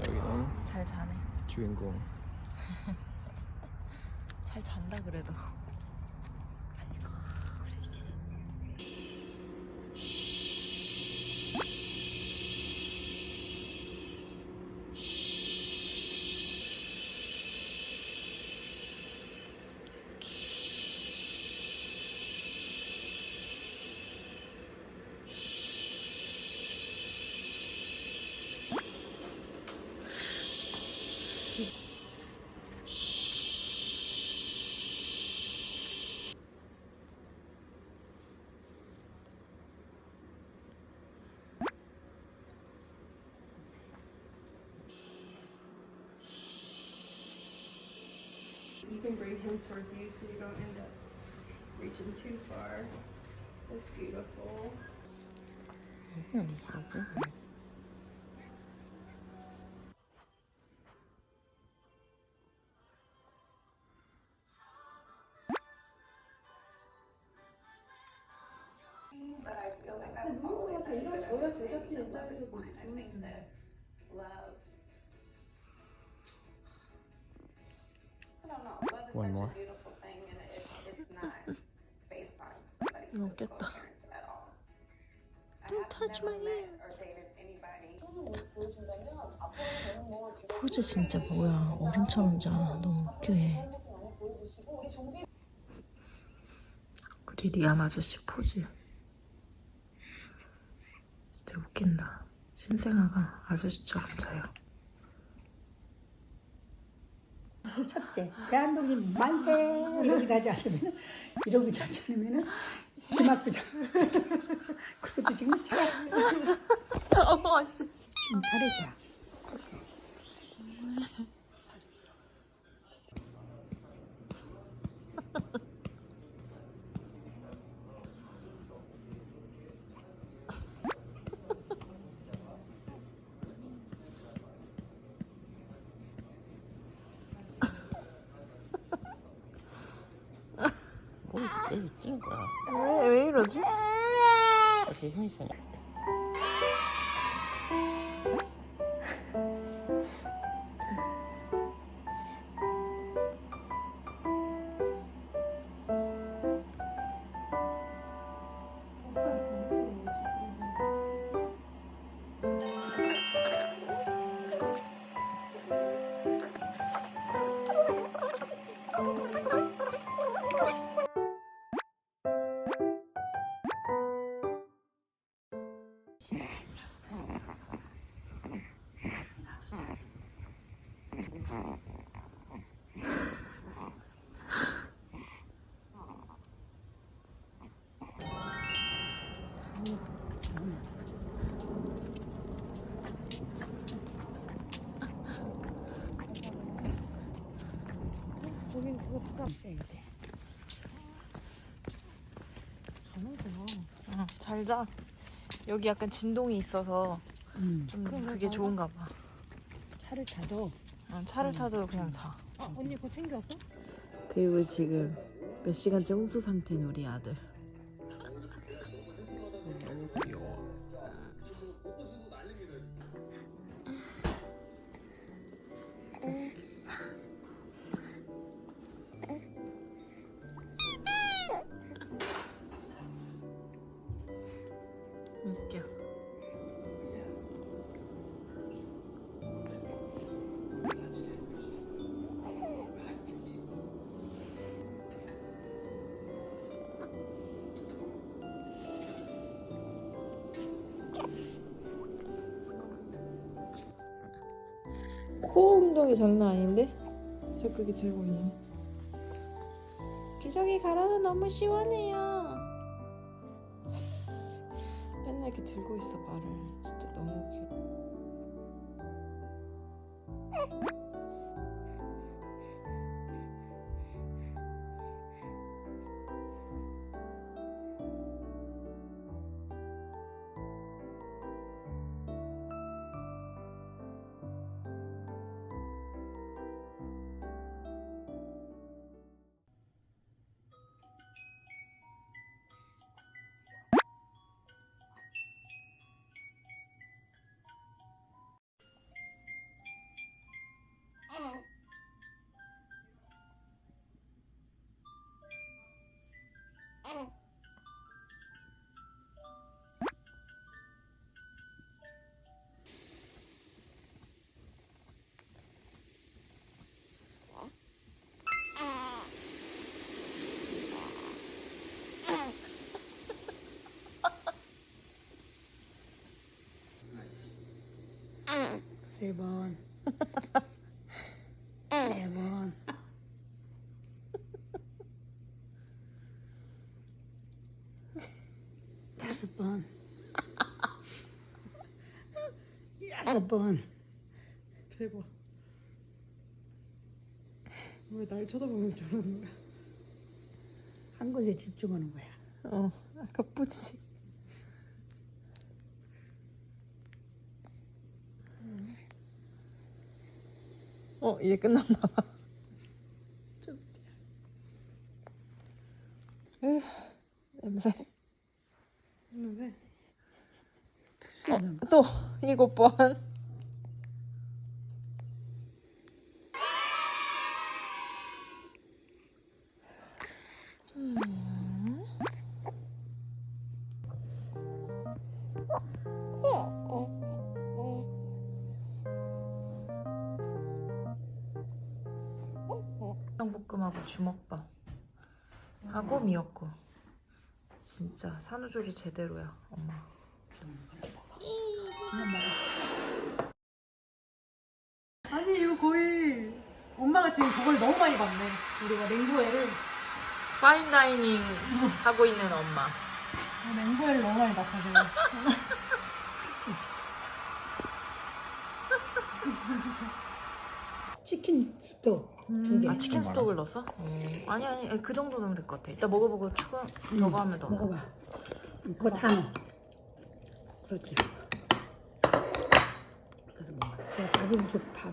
여기는 잘 자네. 주인공 잘 잔다 그래도. Him towards you so you don't end up reaching too far. That's beautiful. Is One such more. a beautiful thing, and it, it's not based on somebody's No, physical get the- appearance at all. I Don't have touch never my met hands. Or dated anybody. 포즈 진짜 뭐야. 어른처럼 자. 너무 웃겨해. 우리 리암 아저씨 포즈. 진짜 웃긴다. 신생아가 아저씨처럼 자요. 첫째, 대한독립 만세! 여기다 하지 않으면, 이러고 자지 않으면은, 기 맞고 자. 그래도 지금 잘, 어, 씨. 지금 잘해자. 컸어. 거야 왜, 왜 이러지? 이렇게 힘이 세냐 있어야 돼. 응, 잘 자. 여기 약간 진동이 있어서 음. 좀 그게 좋은가 봐. 차를 타도, 응, 차를 타도 그냥 자. 언니 그거 챙겨왔어? 그리고 지금 몇 시간째 홍수 상태인 우리 아들. 너무 귀여워 웃겨. 운동이 장난 아닌데? 적극이 들고 있네. 기저귀 갈아도 너무 시원해요. 맨날 이렇게 들고 있어 말을. 진짜 너무 귀여워. 세 번. 네 번. 다섯 번. 여섯 번. 대박. 왜 날 쳐다보면서 저러는 거야? 한 곳에 집중하는 거야. 어, 아까 뿌지. 어, 이제 끝났나 봐. 으, 냄새. 냄새. 어, 또 일곱 번. 볶음하고 주먹밥. 하고 미역국. 진짜 산후조리 제대로야 엄마. 아니 이거 거의 엄마가 지금 저걸 너무 많이 봤네. 우리가 냉구애를. 파인다이닝 하고 있는 엄마. 냉구애를 너무 많이 봤어 지금. 치킨 또 두 개. 아 치킨 스톡을 넣었어? 어. 아니 아니 그 정도 넣으면 될 것 같아 이따 먹어보고 추가 저거 하면 더 넣어. 먹어봐. 그거 다 넣어. 그렇지. 그래서 먹어. 야, 밥을 줘, 밥.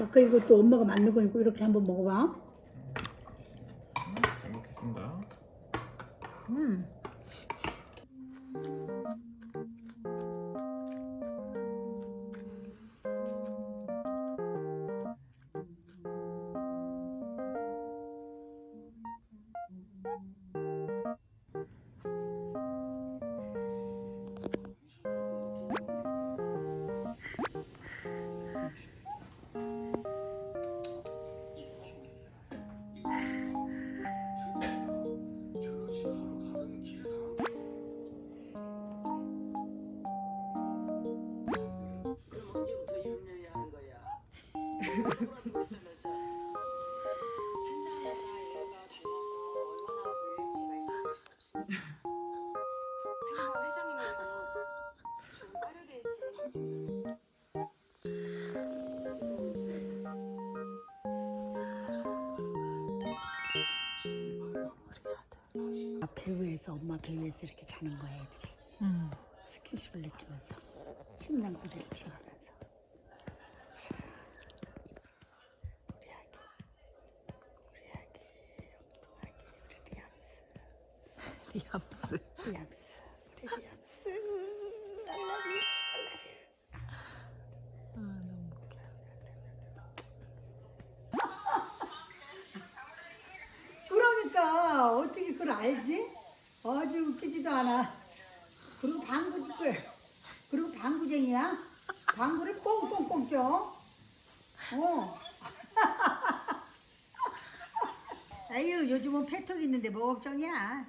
아까 이것도 엄마가 만든 거니까 이렇게 한번 먹어봐. 잘 먹겠습니다. 음. 배우에서 엄마 배우에서 이렇게 자는 거야 애들이. 음. 스킨십을 느끼면서 심장 소리를 들어가면서. 자, 우리 아기, 우리 아기, 엉뚱하기, 우리 리암스, 리암스 리암스, 우리 리암스. I love you, I love you. 아 너무 웃겨 그러니까 어떻게 그걸 알지? 아주 웃기지도 않아. 그리고 방구 짓고 그리고 방구쟁이야. 방구를 꽁꽁꽁 껴. 어. 아유 요즘은 페톡 있는데 뭐 걱정이야.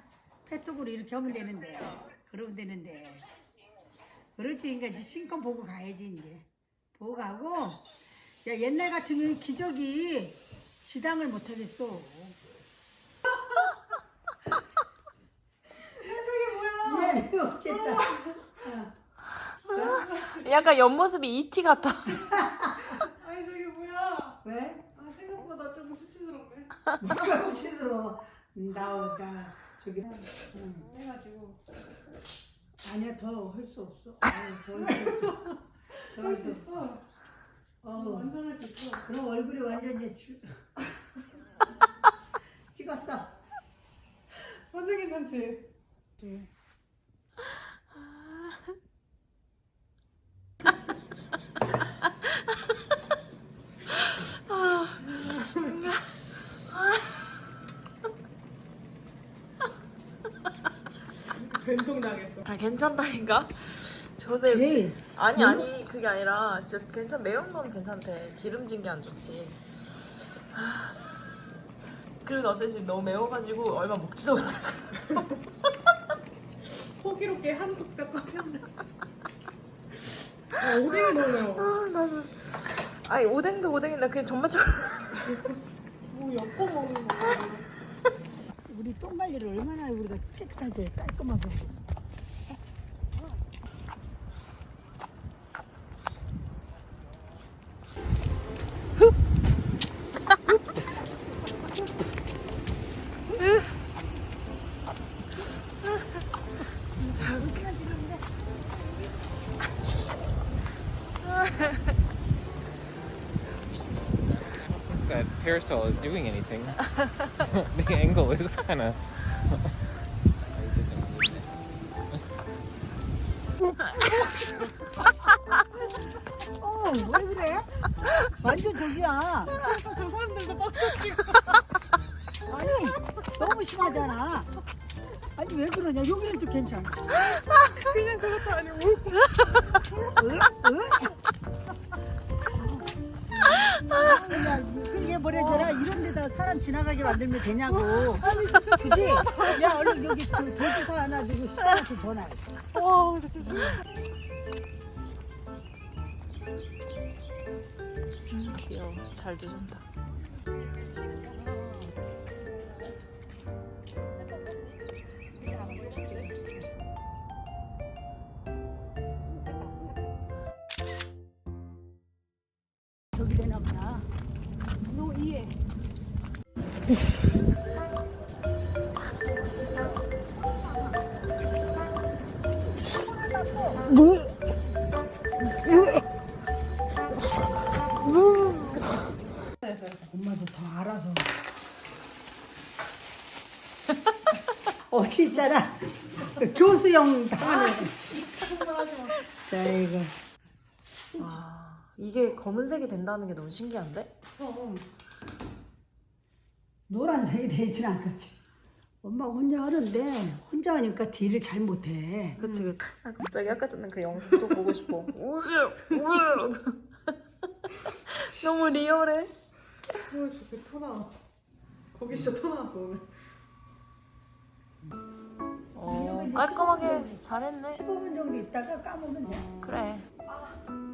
페톡으로 이렇게 하면 되는데. 그러면 되는데. 그렇지 그러니까 이제 신권 보고 가야지 이제. 보고 가고. 야 옛날 같으면 기저귀 지당을 못 하겠어. 미안해 웃겠다. 약간 옆모습이 이티 같아 아니 저게 뭐야? 왜? 아 생각보다 조금 수치스럽네. 뭐가 붙이들어? 나, 나 저기 응. 해가지고 아니야 더 할 수 없어. 아유, 더할 수 없어. 더할 할수 수 없어. 있어. 어, 완전 할 수 있어. 그럼 얼굴이 완전 이제 주... 찍었어. 완전 괜찮지? 변동 당했어. 아 괜찮다니까. 저새 제일 아니 아니 그게 아니라 진짜 괜찮 매운 건 괜찮대. 기름진 게 안 좋지. 하, 그리고 어제 지금 너무 매워가지고 얼마 먹지도 못했어. 호기롭게 한 독자 꺼냈네. 아, 오뎅이 너무 매워. 아 나는 아니 오뎅도 오뎅인데 그냥 정말 좀 뭐 엿고 먹는 거. 우리 똥 관리를 얼마나 우리가 깨끗하게 깔끔하게 That parasol is doing anything. the angle is kind of. 어, 왜 그래? 완전 저기야. 저 사람들도 빡 찍어. 아니, 너무 심하잖아. 아니, 왜 그러냐? 여기는 또 괜찮아. 그냥 그것도 아니고. 응? 응? 야, 그게 뭐래더라? 이런 데다 사람 지나가게 만들면 되냐고. 그지? 야, 얼른 여기 그 도지사 하나 두고 식당한테 전화해. 와, 근데 진짜. 귀여워. 잘 두선다. 저기 되나 보다. 너 이해. 있잖아. 그 교수형 당하는. 자, 이거. 와 이게 검은색이 된다는 게 너무 신기한데? 노란색이 되진 않겠지. 엄마가 혼자 하는데 혼자 하니까 딜을 잘 못해. 그치 그치. 아 갑자기 아까 전에 그 영상 또 보고 싶어. 너무 리얼해. 어, 진짜 토 나. 거기 진짜 토 나왔어, 오늘. 어, 음, 깔끔하게 음. 잘했네. 15분 정도 있다가 까먹으면 돼. 그래. 아.